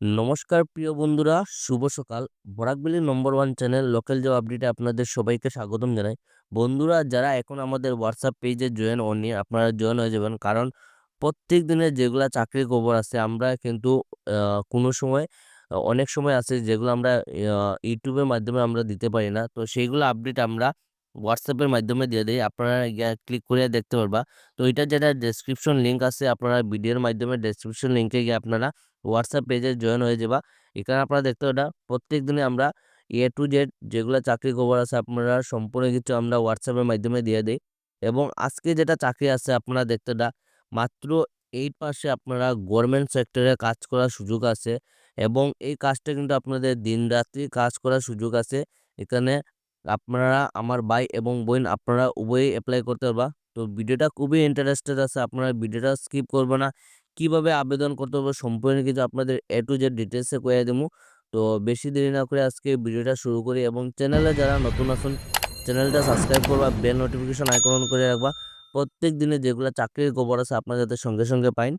নমস্কার প্রিয় বন্ধুরা, শুভ সকাল। Barak Valley number one channel local job আপডেটে আপনাদের সবাইকে স্বাগতম জানাই। বন্ধুরা যারা এখন আমাদের হোয়াটসঅ্যাপ পেজে জয়েন হননি আপনারা জয়েন হয়ে যাবেন। কারণ প্রত্যেক দিনে যেগুলা চাকরির খবর আছে আমরা কিন্তু কোনো সময় অনেক সময় আছে যেগুলো আমরা ইউটিউবের মাধ্যমে আমরা দিতে পারি না। তো সেইগুলো আপডেট আমরা হোয়াটসঅ্যাপের মাধ্যমে দিয়ে দেই। আপনারা ক্লিক কইরা দেখতে পারবা। তো এটা যেটা ডেসক্রিপশন লিঙ্ক আছে, আপনারা ভিডিওর মাধ্যমে ডেসক্রিপশন লিঙ্কে গিয়ে আপনারা হোয়াটসঅ্যাপ পেজে জয়েন হয়ে যাবা। এখানে আপনারা দেখতে পারবা প্রত্যেকদিনই আমরা এ টু জেড যেগুলো চাকরির খবর আছে, আপনারা সম্পূর্ণ কিছু আমরা হোয়াটসঅ্যাপের মাধ্যমে দিয়ে দিই এবং আজকে যেটা চাকরি আছে, আপনারা দেখতে দা মাত্র 8 পাশে আপনারা গভর্নমেন্ট সেক্টরে কাজ করার সুযোগ আছে এবং এই কাজটা কিন্তু আপনাদের দিনরাত্রি কাজ করার সুযোগ আছে। এখানে আপনারা আমার ভাই এবং বোন আপনারা উভয়ই অ্যাপ্লাই করতে পারবা। তো ভিডিওটা খুবই ইন্টারেস্টেড আছে। আপনারা ভিডিওটা স্কিপ করবে না। কীভাবে আবেদন করতে হবে সম্পূর্ণ কিছু আপনাদের এ টু জেড ডিটেলসে কইয়া দিমু। তো বেশি দেরি না করে আজকে ভিডিওটা শুরু করি এবং চ্যানেলে যারা নতুন আছেন চ্যানেলটা সাবস্ক্রাইব করবা, বেল নোটিফিকেশন আইকন করে রাখবা। প্রত্যেক দিনে যেগুলা চাকরির খবর আছে আপনারা যাতে সঙ্গে, সঙ্গে পাইন।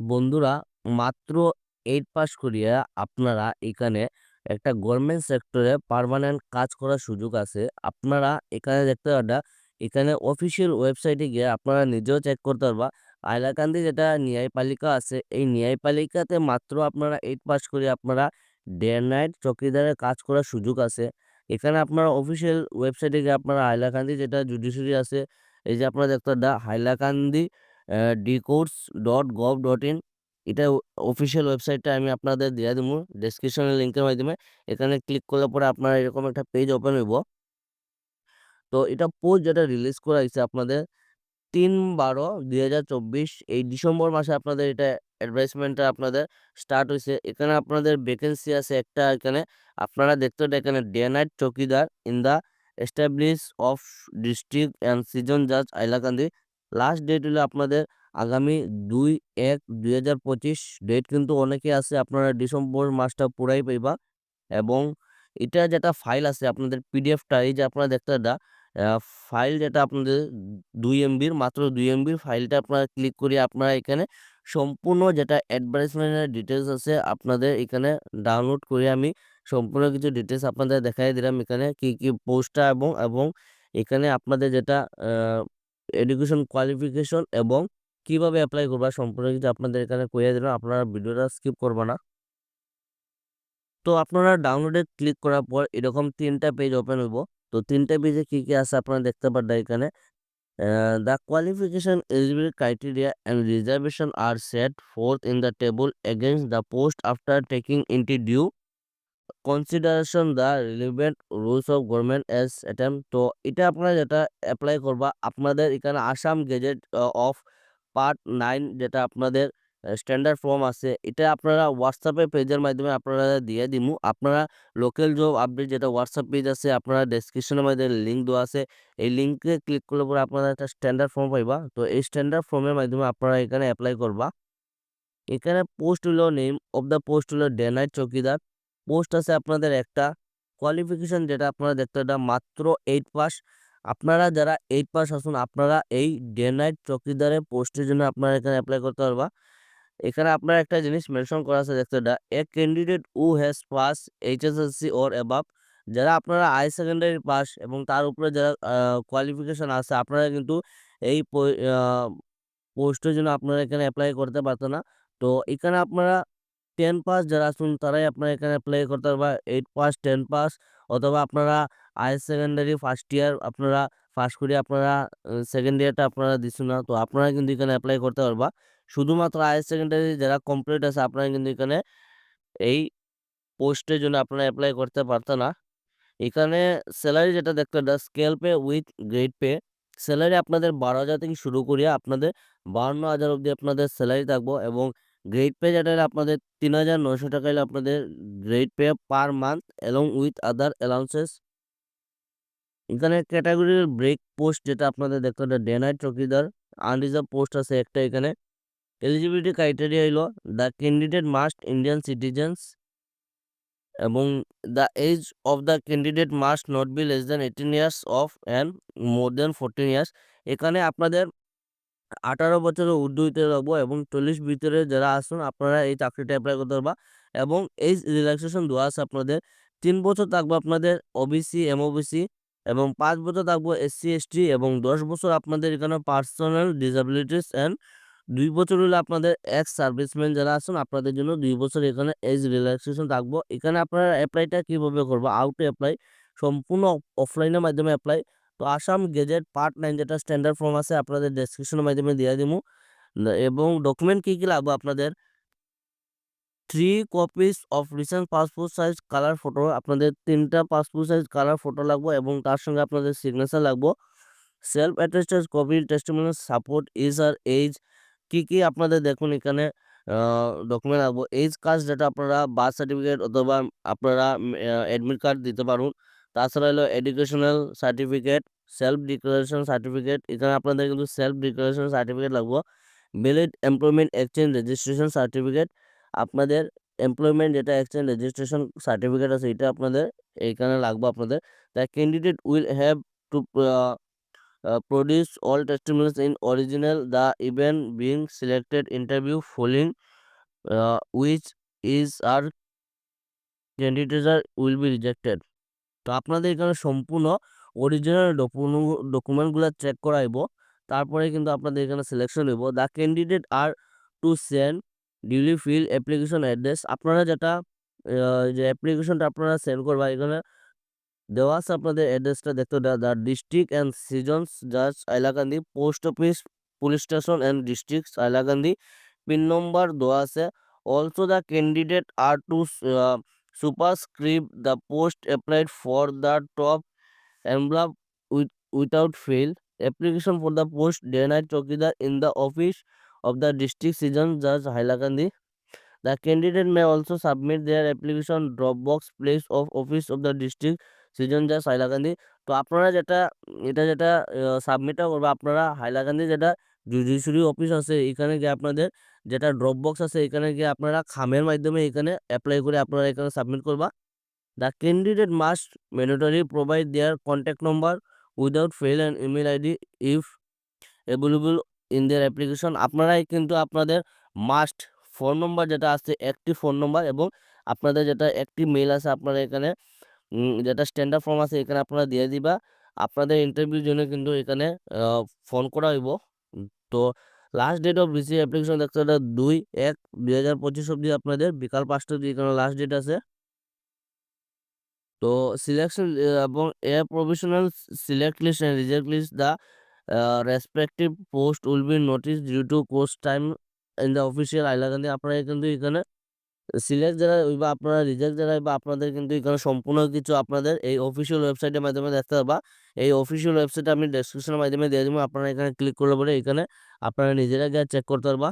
বন্ধুরা মাত্র এইট পাস করিয়া আপনারা এখানে একটা গভর্নমেন্ট সেক্টরে পার্মানেন্ট কাজ করার সুযোগ আছে। আপনারা এখানে দেখতে পারবা এখানে অফিসিয়াল ওয়েবসাইটে গিয়ে আপনারা নিজেও চেক করতে পারবা। হাইলাকান্দি যেটা ন্যায়পালিকা আছে, এই ন্যায়পালিকাতে মাত্র আপনারা এইট পাস করে আপনারা ডে নাইট চকিদারের কাজ করার সুযোগ আছে। এখানে আপনারা অফিসিয়াল ওয়েবসাইটে গিয়ে আপনারা হাইলাকান্দি যেটা জুডিশিয়ারি আছে, এই যে আপনারা দেখতে পারবা হাইলাকান্দি ডিকোর্স ডট গভ ডট ডিকোডস.gov.in এটা অফিসিয়াল ওয়েবসাইটটা আমি আপনাদের দিয়ে দিমু ডেসক্রিপশনের লিঙ্কের মাধ্যমে। এখানে ক্লিক করলে পরে আপনারা এরকম একটা পেজ ওপেন হইব। তো এটা পোস্ট যেটা রিলিজ করা হয়েছে আপনাদের ৩-১২-২০২৪ এই ডিসেম্বর মাসে আপনাদের এটা অ্যাডভার্টাইজমেন্টটা আপনাদের স্টার্ট হয়েছে এখানে আপনাদের ভ্যাকেন্সি আছে একটা, এখানে। আপনারা দেখতে এখানে day night chowkidar in the establish of district and sessions জাজ আইলাকান্দি লাস্ট ডেট হলো আপনাদের আগামী ২-১-২০২৫ ডেট কিন্তু অনেকে আছে আপনারা ডিসেম্বর মাসটা পুরাই পাইবা। এবং এটা যেটা ফাইল আছে আপনাদের পিডিএফটা এই যে আপনারা দেখতে অ্যা ফাইল যেটা আপনাদের ২ এমবির মাত্র ২ এমবির ফাইলটা আপনারা ক্লিক করে আপনারা এখানে সম্পূর্ণ যেটা অ্যাডভার্টাইজমেন্টের ডিটেলস আছে আপনাদের এখানে ডাউনলোড করে আমি সম্পূর্ণ কিছু ডিটেলস আপনাদের দেখাই দিলাম। এখানে কি, কি পোস্টটা এবং, এবং এখানে আপনাদের যেটা এডুকেশন কোয়ালিফিকেশন এবং কীভাবে এপ্লাই করবা সম্পূর্ণ কিছু আপনাদের এখানে কইয়া দিলাম। আপনারা ভিডিওটা স্কিপ করবা না। তো আপনারা ডাউনলোডে ক্লিক করার পর এরকম ৩ টা পেজ ওপেন হইব। তো তিনটা পেজে কি, কি আছে আপনারা দেখতে পারবেন এখানে। The qualification eligibility criteria and reservation are set forth in the table against the post after taking into due consideration the relevant rules of government as attempt তো এটা আপনারা যেটা এপ্লাই করবা আপনাদের এখানে Assam gazette of part nine যেটা আপনাদের standard form আছে, এটা আপনারা হোয়াটসঅ্যাপের পেজের মাধ্যমে আপনারা দিয়ে দিমু। আপনারা লোকাল জব আপডেট যেটা হোয়াটসঅ্যাপ পেজ আছে, আপনারা ডেসক্রিপশনের মধ্যে লিঙ্ক দেওয়া আছে। এই লিঙ্কে ক্লিক করলে পরে আপনারা একটা স্ট্যান্ডার্ড ফর্ম পাইবা। তো এই স্ট্যান্ডার্ড ফর্মের মাধ্যমে আপনারা এখানে এপ্লাই করবা। এখানে পোস্ট হইল নেম অফ দ্য পোস্ট হইল ডে নাইট চৌকিদার। পোস্ট আছে আপনাদের একটা। কোয়ালিফিকেশন যেটা আপনারা দেখতে পারবা, মাত্র এইট পাস। আপনারা যারা এইট পাস আসুন আপনারা এই ডে নাইট চৌকিদারের পোস্টের জন্য আপনারা এখানে অ্যাপ্লাই করতে পারবা। এখানে আপনারা একটা জিনিস মেনশন করা আছে দেখতে a candidate who has pass HSLC or above যারা আপনারা হাই সেকেন্ডারি পাস এবং তার উপরে যারা কোয়ালিফিকেশন আছে আপনারা কিন্তু এই পোস্টের জন্য আপনারা এখানে অ্যাপ্লাই করতে পারতেন না। তো এখানে আপনারা টেন পাস যারা আসুন তারাই আপনারা এখানে অ্যাপ্লাই করতে পারবা। এইট পাস, টেন পাস অথবা আপনারা হায়ার সেকেন্ডারি ফার্স্ট ইয়ার আপনারা পাস করে আপনারা সেকেন্ড ইয়ারটা আপনারা দিছেন না। তো আপনারা কিন্তু এখানে অ্যাপ্লাই করতে পারবা। শুধুমাত্র হায়ার সেকেন্ডারি যারা কমপ্লিট আছে আপনারা কিন্তু এখানে এই পোস্টের জন্য আপনারা অ্যাপ্লাই করতে পারতেন না। এখানে স্যালারি যেটা দেখতে পারবা scale pay with grade pay salary আপনাদের ১২,০০০ থেকে শুরু করিয়া আপনাদের বাহান্ন হাজার অবধি আপনাদের স্যালারি থাকব এবং গ্রেড পে যেটা আপনাদের ৳৩,৯০০ হইল আপনাদের grade pay per month along with other allowances. এখানে ক্যাটাগরির ব্রেক পোস্ট যেটা আপনাদের দেখতে পারবেন day night chowkidar unreserved post আছে একটা এখানে। এলিজিবিলিটি ক্রাইটেরিয়া হইল the candidate must Indian citizens এবং the age of the candidate must not be less than 18 years of and more than 14 years. এখানে আপনাদের আঠারো বছরের ঊর্ধ্ব হইতে লাগবো এবং চল্লিশ ভিতরে যারা আসুন, আপনারা এই চাকরিটা অ্যাপ্লাই করতে পারবা। এবং এজ রিল্যাক্সেশন দেওয়া আছে আপনাদের। তিন বছর থাকবে আপনাদের ওবিসি এমওবিসি এবং পাঁচ বছর থাকব এসসি এসটি এবং দশ বছর আপনাদের এখানে পার্সোনাল ডিসাবিলিটিস অ্যান্ড দুই বছর হলে আপনাদের এক্স সার্ভিসম্যান যারা আছেন আপনাদের জন্য দুই বছর এখানে এজ রিল্যাক্সেশন থাকব। এখানে আপনারা অ্যাপ্লাইটা কীভাবে করব? আউট অ্যাপ্লাই সম্পূর্ণ অফলাইনের মাধ্যমে অ্যাপ্লাই তো আসাম গেজেট পার্ট নাইন যেটা স্ট্যান্ডার্ড ফর্ম আছে, আপনাদের ডেসক্রিপশনের মাধ্যমে দিয়ে দিব। এবং ডকুমেন্ট কী কী লাগবে আপনাদের? Three copies of recent passport size colour photo আপনাদের তিনটা পাসপোর্ট সাইজ কালার ফটো লাগবে এবং তার সঙ্গে আপনাদের সিগনেচার লাগবে। Self attested copy testimonial support is R age কী কী আপনাদের দেখুন এখানে ডকুমেন্ট লাগবে। এইজ কাস্ট যেটা আপনারা বার্থ সার্টিফিকেট অথবা আপনারা অ্যাডমিট কার্ড দিতে পারুন। তাছাড়া হলো educational certificate self declaration certificate এখানে আপনাদের কিন্তু সেলফ ডিক্লারেশন সার্টিফিকেট লাগবে। Valid employment exchange registration certificate আপনাদের এমপ্লয়মেন্ট যেটা এক্সচেঞ্জ রেজিস্ট্রেশন সার্টিফিকেট আছে, এটা আপনাদের এইখানে লাগবে আপনাদের। The candidate will have to produce all testimonials in original the event being selected interview failing which is are candidate will be rejected তো আপনাদের এখানে সম্পূর্ণ অরিজিনাল ডকুমেন্টগুলো চেক করাইব। তারপরে কিন্তু আপনাদের এখানে সিলেকশন হইব। The candidate are to send duly fill application address আপনারা যেটা যে অ্যাপ্লিকেশনটা আপনারা সেন্ড করবা, এখানে দেওয়া আছে আপনাদের অ্যাড্রেসটা দেখতে দেওয়া দ্য ডিস্ট্রিক্ট অ্যান্ড সিজনস জাজ Hailakandi post office police station and district Hailakandi pin number দেওয়া আছে। Also the candidate are to superscribe the post applied for the top envelope with, without fail. Application for the post day night in the office of the district season judge Hailakandi. The candidate may also submit their application Dropbox place of office of the district season judge Hailakandi. তো আপনারা যেটা এটা যেটা সাবমিটটা করবে আপনারা হাইলাকান্দি যেটা judiciary office আছে, এখানে গিয়ে আপনাদের যেটা ড্রপ বক্স আছে, এখানে গিয়ে আপনারা খামের মাধ্যমে এখানে অ্যাপ্লাই করে আপনারা এখানে সাবমিট করবা। The candidate must mandatory provide their contact number without fail and email ID if available in their application আপনারাই কিন্তু আপনাদের মাস্ট ফোন নম্বর যেটা আছে একটি ফোন নম্বর এবং আপনাদের যেটা একটি মেল আছে, আপনারা এখানে যেটা স্ট্যান্ডার্ড ফর্ম আছে, এখানে আপনারা দিয়ে দিবা। আপনাদের ইন্টারভিউর জন্য কিন্তু এখানে ফোন করা হইব তো last date of receive application দেখতে দুই, এক, দুই হাজার পঁচিশ অব্দি আপনাদের বিকাল পাঁচটা অব্দি এখানে লাস্ট ডেট আছে। তো সিলেকশন এবং এ professional select list and reject list the respective post will be notice due to course time in the official Hailakandi আপনারা কিন্তু এখানে সিলেক্ট যারা বা আপনারা রিজেক্ট যারা বা আপনাদের কিন্তু এখানে সম্পূর্ণ কিছু আপনাদের এই অফিসিয়াল ওয়েবসাইটের মাধ্যমে দেখতে পারবা এই অফিসিয়াল ওয়েবসাইট আমি ডেসক্রিপশনের মাধ্যমে দিয়ে দেবো। আপনারা এখানে ক্লিক করলে পরে এখানে আপনারা নিজেরা গিয়ে চেক করতে পারবা।